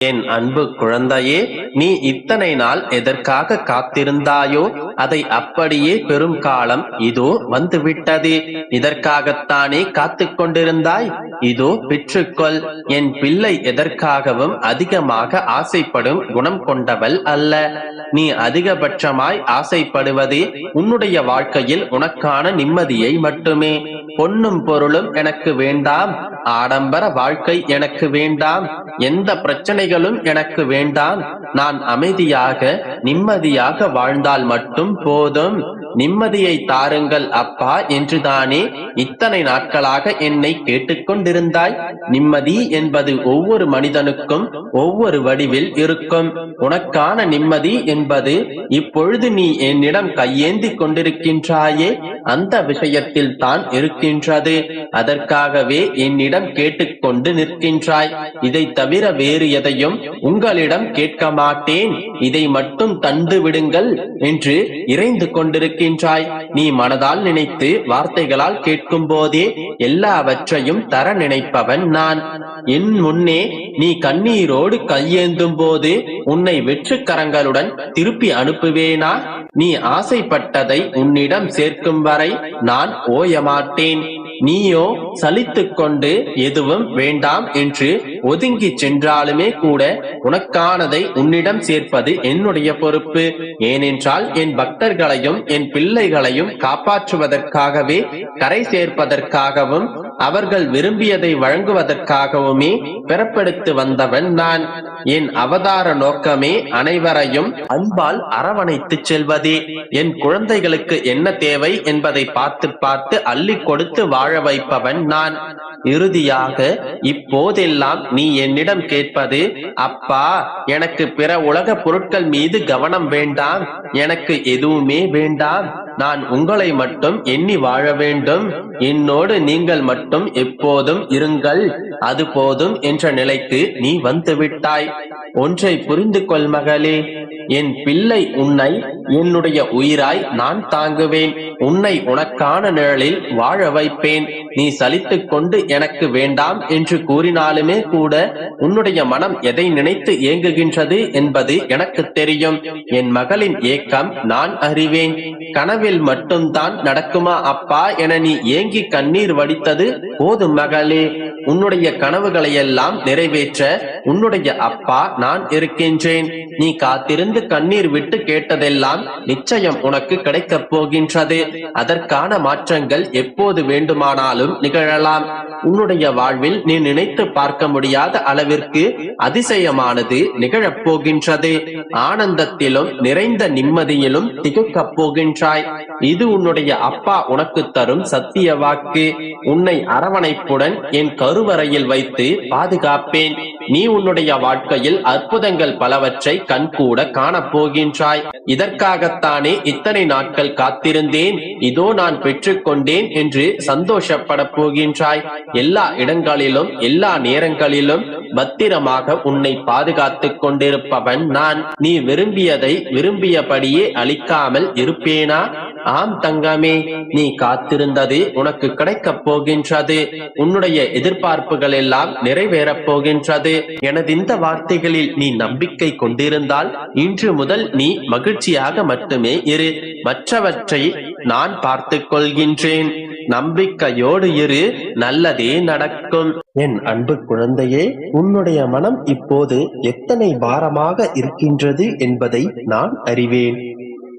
என் அன்பு குழந்தையே நீ இத்தனை நாள் எதற்காக காத்திருந்தாயோ அதை அப்படியே பெரும் காலம் இதோ வந்துவிட்டது. இதற்காகத்தானே காத்து கொண்டிருந்தாய்? இதோ பெற்றுக்கொள். என் பிள்ளை எதற்காகவும் அதிகமாக ஆசைப்படும் குணம் கொண்டவள் அல்ல. நீ அதிகபட்சமாய் ஆசைப்படுவது உன்னுடைய வாழ்க்கையில் உனக்கான நிம்மதியை மட்டுமே. பொன்னும் பொருளும் எனக்கு வேண்டாம். ஆடம்பர வாழ்க்கை எனக்கு வேண்டாம். எந்த பிரச்சனைகளும் எனக்கு வேண்டாம். நான் அமைதியாக நிம்மதியாக வாழ்ந்தால் மட்டும் போதும். நிம்மதியை தாருங்கள் அப்பா என்றுதானே இத்தனை நாட்களாக என்னை கேட்டுக்கொண்டிருந்தாய். நிம்மதி என்பது ஒவ்வொரு மனிதனுக்கும் ஒவ்வொரு வடிவில் இருக்கும். உனக்கான நிம்மதி என்பது இப்பொழுது நீ என்னிடம் கையேந்தி கொண்டிருக்கின்றாயே. அந்த விஷயத்தில் தான் இருக்கின்றது. அதற்காகவே என்னிடம் கேட்டுக்கொண்டு நிற்கின்றாய். இதை தவிர வேறு எதையும் உங்களிடம் கேட்க மாட்டேன். இதை மட்டும் தந்து விடுங்கள் என்று இறைந்து கொண்டிருக்கின்றாய். நீ மனதால் நினைத்து வார்த்தைகளால் கேட்கும் போதே எல்லாவற்றையும் தர நினைப்பவன் நான். என் முன்னே நீ கண்ணீரோடு கையேந்தும் போது உன்னை வெற்று கரங்களுடன் திருப்பி அனுப்புவேனா? நீ ஆசைப்பட்டதை உன்னிடம் சேர்க்கும் வரை நான் ஓயமாட்டேன். நீயோ சலித்துக் கொண்டு எதுவும் வேண்டாம் என்று ஒதுங்கி சென்றாலுமே கூட உனக்கானதை உன்னிடம் சேர்ப்பது என்னுடைய பொறுப்பு. ஏனென்றால் என் பக்தர்களையும் என் பிள்ளைகளையும் காப்பாற்றுவதற்காகவே கரை சேர்ப்பதற்காகவும் அவர்கள் விரும்பியதை வழங்குவதற்காகவுமே பிறப்பெடுத்து வந்தவன் நான். என் அவதார நோக்கமே அனைவரையும் அன்பால் அரவணைத்து செல்வதே. என் குழந்தைகளுக்கு என்ன தேவை என்பதை பார்த்து பார்த்து அள்ளி கொடுத்து வாழ வைப்பவன் நான். இறுதியாக இப்போதெல்லாம் நீ என்னிடம் கேட்பது அப்பா எனக்கு பிற உலக பொருட்கள் மீது கவனம் வேண்டாம் எனக்கு எதுவுமே வேண்டாம். நான் உங்களை மட்டும் எண்ணி வாழ வேண்டும். என்னோடு நீங்கள் மட்டும் எப்போதும் இருங்கள். அது போதும் என்ற நிலைக்கு நீ வந்துவிட்டாய் ஒன்றை புரிந்து கொள் மகளே. என் பிள்ளை உன்னை என்னுடைய உயிராய் நான் தாங்குவேன். உன்னை உனக்கான நிழலில் வாழ வைப்பேன். நீ சலித்துக் கொண்டு எனக்கு வேண்டாம் என்று கூறினாலுமே கூட உன்னுடைய மனம் எதை நினைத்து ஏங்குகின்றது என்பது எனக்கு தெரியும். என் மகளின் ஏக்கம் நான் அறிவேன். கனவில் மட்டும்தான் நடக்குமா அப்பா என நீ ஏங்கி கண்ணீர் வடித்தது போதும் மகளே. உன்னுடைய கனவுகளையெல்லாம் நிறைவேற்ற உன்னுடைய அப்பா நான் இருக்கின்றேன். நீ காத்திருந்து கண்ணீர் விட்டு கேட்டதெல்லாம் நிச்சயம் உனக்கு கிடைக்கப் போகின்றது. அதற்கான மாற்றங்கள் எப்போது வேண்டுமானாலும் நிகழலாம். உன்னுடைய வாழ்வில் நீ நினைத்து பார்க்க முடியாத அளவிற்கு அதிசயமானது நிகழப் போகின்றது. ஆனந்தத்திலும் நிறைந்த நிம்மதியிலும் திகுக்கப் போகின்றாய். இது உன்னுடைய அப்பா உனக்கு தரும் சத்திய வாக்கு. உன்னை அரவணைப்புடன் என் கருவறையில் வைத்து பாதுகாப்பேன். நீ உன்னுடைய வாழ்க்கையில் அற்புதங்கள் பலவற்றை கண்கூட காணப் போகின்றாய். இதற்காகத்தானே இத்தனை நாட்கள் காத்திருந்தேன். இதோ நான் பெற்றுக்கொண்டேன் என்று சந்தோஷப்பட போகின்றாய். எல்லா இடங்களிலும் எல்லா நேரங்களிலும் பத்திரமாக உன்னை பாதுகாத்துக் கொண்டிருப்பவன் நான். நீ விரும்பியதை விரும்பியபடியே அளிக்காமல் இருப்பேனா? ஆம் தங்கமே நீ காத்திருந்தது உனக்கு கிடைக்கப் போகின்றது. உன்னுடைய எதிர்பார்ப்புகள் எல்லாம் நிறைவேறப் போகின்றது. எனது இந்த வார்த்தைகளில் நீ நம்பிக்கை கொண்டிருந்தால் இன்று முதல் நீ மகிழ்ச்சியாக மட்டுமே இரு. மற்றவற்றை நான் பார்த்து கொள்கின்றேன். நம்பிக்கையோடு இரு நல்லதே நடக்கும். என் அன்பு குழந்தையே உன்னுடைய மனம் இப்போது எத்தனை பாரமாக இருக்கின்றது என்பதை நான் அறிவேன்.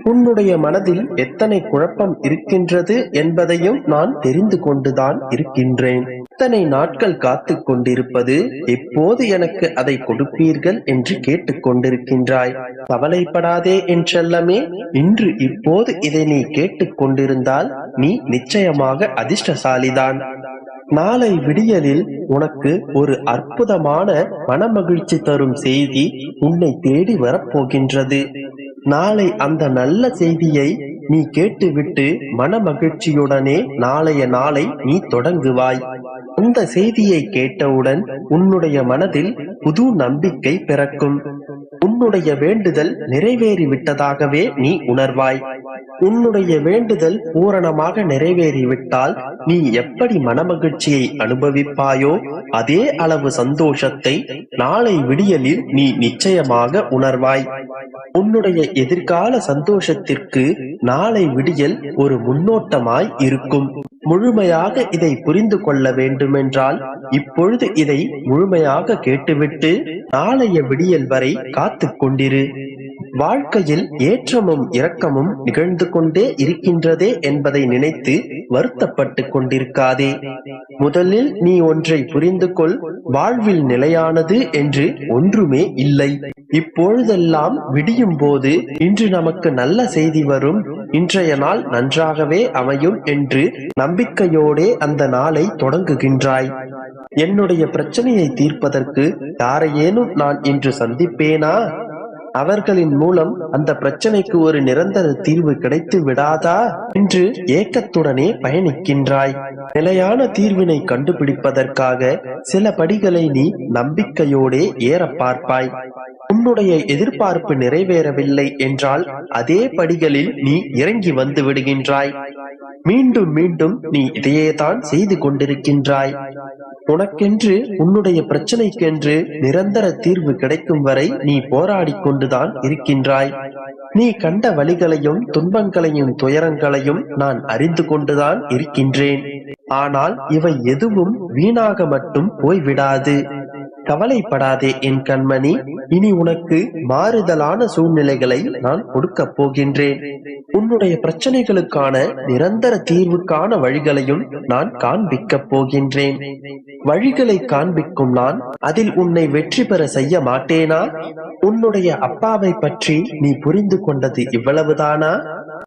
உன்னுடைய மனதில் எத்தனை குழப்பம் இருக்கின்றது என்பதையும் நான் தெரிந்து கொண்டுதான் இருக்கின்றேன். இத்தனை நாட்கள் காத்து கொண்டிருப்பது எப்போது எனக்கு அதை கொடுப்பீர்கள் என்று கேட்டுக் கொண்டிருக்கின்றாய். கவலைப்படாதே என் செல்லமே இன்று இப்போது இதை நீ கேட்டுக் கொண்டிருந்தால் நீ நிச்சயமாக அதிர்ஷ்டசாலிதான். நாளை விடியலில் உனக்கு ஒரு அற்புதமான மனமகிழ்ச்சி தரும் செய்தி உன்னை தேடி வரப்போகின்றது. நாளை அந்த நல்ல செய்தியை நீ கேட்டுவிட்டு மன மகிழ்ச்சியுடனே நாளைய நாளை நீ தொடங்குவாய். அந்த செய்தியை கேட்டவுடன் உன்னுடைய மனதில் புது நம்பிக்கை பிறக்கும். உன்னுடைய வேண்டுதல் நிறைவேறிவிட்டதாகவே நீ உணர்வாய். உன்னுடைய வேண்டுதல் பூரணமாக நிறைவேறிவிட்டால் நீ எப்படி மனமகிழ்ச்சியை அனுபவிப்பாயோ அதே அளவு சந்தோஷத்தை நாளை விடியலில் நீ நிச்சயமாக உணர்வாய். உன்னுடைய எதிர்கால சந்தோஷத்திற்கு நாளை விடியல் ஒரு முன்னோட்டமாய் இருக்கும். முழுமையாக இதை புரிந்து கொள்ள வேண்டுமென்றால் இப்பொழுது இதை முழுமையாக கேட்டுவிட்டு நாளைய விடியல் வரை காத்துக் கொண்டிரு. வாழ்க்கையில் ஏற்றமும் இரக்கமும் நிகழ்ந்து கொண்டே இருக்கின்றதே என்பதை நினைத்து வருத்தப்பட்டு கொண்டிருக்காதே. முதலில் நீ ஒன்றை புரிந்து கொள் வாழ்வில் நிலையானது என்று ஒன்றுமே இல்லை. இப்பொழுதெல்லாம் விடியும் போது இன்று நமக்கு நல்ல செய்தி வரும். இன்றைய நாள் நன்றாகவே அமையும் என்று நம்பிக்கையோடே அந்த நாளை தொடங்குகின்றாய். என்னுடைய பிரச்சனையை தீர்ப்பதற்கு யாரையேனும் நான் இன்று சந்திப்பேனா? அவர்களின் மூலம் அந்த பிரச்சனைக்கு ஒரு நிரந்தர தீர்வு கிடைத்து விடாதா? என்று ஏக்கத்துடனே பயணிக்கின்றாய். நிலையான தீர்வினை கண்டுபிடிப்பதற்காக சில படிகளை நீ நம்பிக்கையோடே ஏற பார்ப்பாய். உன்னுடைய எதிர்பார்ப்பு நிறைவேறவில்லை என்றால் அதே படிகளில் நீ இறங்கி வந்து விடுகின்றாய். மீண்டும் மீண்டும் நீ இதையேதான் செய்து கொண்டிருக்கின்றாய். உனக்கென்று உன்னுடைய பிரச்சனைக்கென்று நிரந்தர தீர்வு கிடைக்கும் வரை நீ போராடி கொண்டுதான் இருக்கின்றாய். நீ கண்ட வழிகளையும் துன்பங்களையும் துயரங்களையும் நான் அறிந்து கொண்டுதான் இருக்கின்றேன். ஆனால் இவை எதுவும் வீணாக மட்டும் போய்விடாது. கவலைப்படாதே என் கண்மணி. இனி உனக்கு மாறுதலான சூழ்நிலைகளை நான் கொடுக்கப் போகின்றேன். உன்னுடைய பிரச்சனைகளுக்கான நிரந்தர தீர்வுக்கான வழிகளையும் நான் காண்பிக்கப் போகின்றேன். வழிகளை காண்பிக்கும் நான் அதில் உன்னை வெற்றி பெற செய்ய மாட்டேனா? உன்னுடைய அப்பாவை பற்றி நீ புரிந்து கொண்டது இவ்வளவுதானா?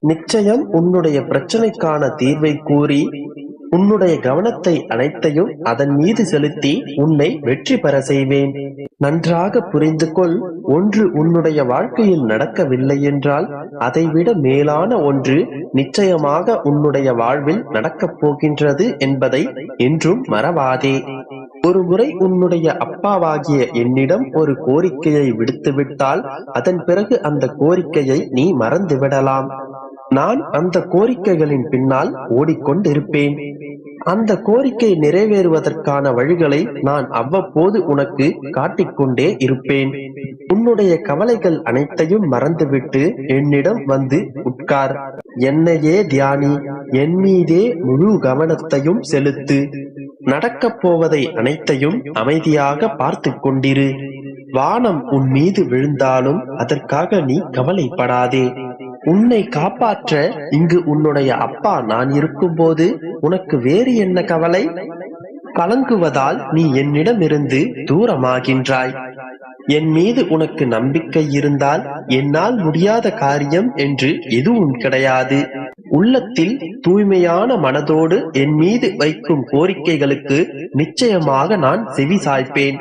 நிச்சயம் உன்னுடைய பிரச்சனைக்கான தீர்வை கூறி உன்னுடைய கவனத்தை அனைத்தையும் அதன் மீது செலுத்தி உன்னை வெற்றி பெற செய்வேன். நன்றாக புரிந்து கொள் ஒன்று உன்னுடைய வாழ்க்கையில் நடக்கவில்லை என்றால் அதைவிட மேலான ஒன்று நிச்சயமாக உன்னுடைய வாழ்வில் நடக்கப் போகின்றது என்பதை என்றும் மறவாதே. ஒருமுறை உன்னுடைய அப்பாவாகிய என்னிடம் ஒரு கோரிக்கையை விடுத்துவிட்டால் அதன் பிறகு அந்த கோரிக்கையை நீ மறந்து விடலாம் நான் அந்த கோரிக்கைகளின் பின்னால் ஓடிக்கொண்டிருப்பேன். அந்த கோரிக்கை நிறைவேறுவதற்கான வழிகளை நான் அவ்வப்போது உனக்கு காட்டிக்கொண்டே இருப்பேன். உன்னுடைய கவலைகள் அனைத்தையும் மறந்துவிட்டு என்னிடம் வந்து உட்கார். என்னையே தியானி என் மீதே முழு கவனத்தையும் செலுத்து. நடக்கப் போவதை அனைத்தையும் அமைதியாக பார்த்து கொண்டிரு. வானம் உன் மீது விழுந்தாலும் அதற்காக நீ கவலைப்படாதே. உன்னை காப்பாற்ற இங்கு உன்னுடைய அப்பா நான் இருக்கும்போது உனக்கு வேறு என்ன கவலை? கலங்குவதால் நீ என்னிடமிருந்து தூரமாகின்றாய். என் மீது உனக்கு நம்பிக்கை இருந்தால் என்னால் முடியாத காரியம் என்று எதுவும் கிடையாது. உள்ளத்தில் தூய்மையான மனதோடு என் மீது வைக்கும் கோரிக்கைகளுக்கு நிச்சயமாக நான் செவி சாய்ப்பேன்.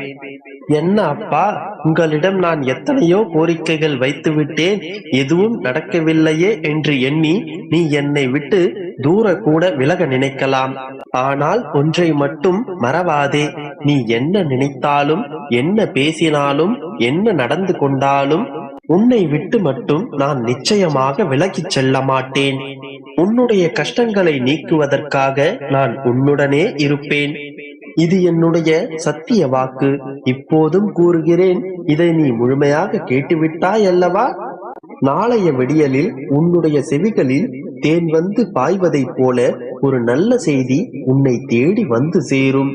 என்ன அப்பா? உங்களிடம் நான் எத்தனையோ கோரிக்கைகள் வைத்து விட்டேன். எதுவும் நடக்கவில்லையே என்று எண்ணி நீ என்னை விட்டு தூர கூட விலக நினைக்கலாம். ஆனால் ஒன்றை மட்டும் மறவாதே. நீ என்ன நினைத்தாலும் என்ன பேசினாலும் என்ன நடந்து கொண்டாலும் உன்னை விட்டு மட்டும் நான் நிச்சயமாக விலகிச் செல்ல மாட்டேன். உன்னுடைய கஷ்டங்களை நீக்குவதற்காக நான் உன்னுடனே இருப்பேன். இது என்னுடைய சத்திய வாக்கு. இப்போதும் கூறுகிறேன் இதை நீ முழுமையாக கேட்டுவிட்டாய் அல்லவா? நாளைய விடியலில் உன்னுடைய செவிகளில் தேன் வந்து பாய்வதைப் போல ஒரு நல்ல செய்தி உன்னை தேடி வந்து சேரும்.